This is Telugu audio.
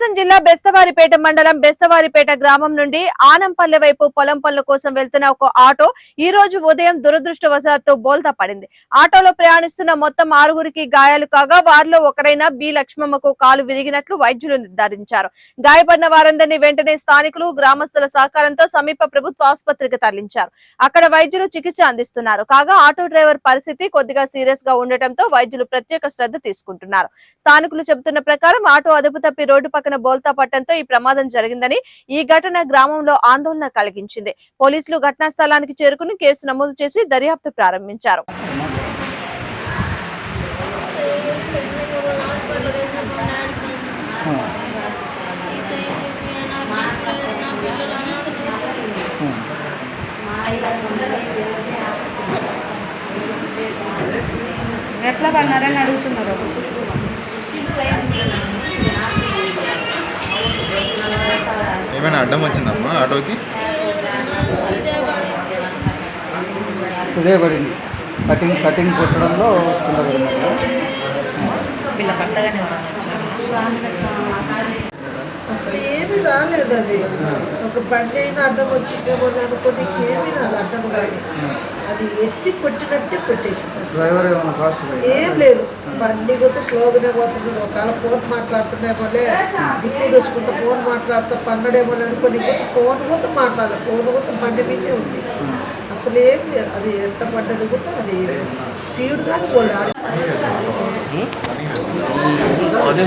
ప్రకాశం జిల్లా బెస్తవారిపేట మండలం బెస్తవారిపేట గ్రామం నుండి ఆనంపల్లె వైపు పొలం పనుల కోసం వెళ్తున్న ఒక ఆటో ఈ రోజు ఉదయం దురదృష్టవశాత్తు బోల్తా పడింది. ఆటోలో ప్రయాణిస్తున్న మొత్తం ఆరుగురికి గాయాలు కాగా వారిలో ఒకరైన బి లక్ష్మమ్మకు కాలు విరిగినట్లు వైద్యులు నిర్ధారించారు. గాయపడిన వారందరినీ వెంటనే స్థానికులు గ్రామస్తుల సహకారంతో సమీప ప్రభుత్వ ఆసుపత్రికి తరలించారు. అక్కడ వైద్యులు చికిత్స అందిస్తున్నారు. కాగా ఆటో డ్రైవర్ పరిస్థితి కొద్దిగా సీరియస్గా ఉండటంతో వైద్యులు ప్రత్యేక శ్రద్ధ తీసుకుంటున్నారు. స్థానికులు చెబుతున్న ప్రకారం ఆటో అదుపు తప్పి రోడ్డు పక్కన బోల్తా పట్టడంతో ఈ ప్రమాదం జరిగిందని ఈ ఘటన గ్రామంలో ఆందోళన కలిగించింది. పోలీసులు ఘటనా స్థలానికి చేరుకుని కేసు నమోదు చేసి దర్యాప్తు ప్రారంభించారు. ఎట్లా పడినారని అడుగుతున్నారు? ఏమైనా అడ్డం వచ్చిందమ్మా ఆటోకి? ఇదే పడింది కటింగ్ కటింగ్ కొట్టడంలో కింద వీళ్ళ అసలు ఏమి రాలేదు అది. ఒక బండి అయినా అడ్డం వచ్చిందేమో అని అనుకుని ఏమీ రాదు అడ్డం కానీ అది ఎత్తి కొట్టినట్టే కొట్టేసింది. డ్రైవర్ ఏమైనా ఫాస్ట్ ఏం లేదు. బండి కూడా స్లోగానే పోతుంది. ఒకవేళ ఫోన్ మాట్లాడుతున్నామోలే దిక్కు చూసుకుంటా ఫోన్ మాట్లాడుతా పన్నడేమో అని అనుకుని కూడా ఫోన్ కూడా మాట్లాడలేదు ఫోన్ కూడా బండి మీదే ఉంది. అసలు ఏం లేదు. అది ఎంత పడ్డది కూడా అది స్పీడ్ కానీ పోలేదు అదే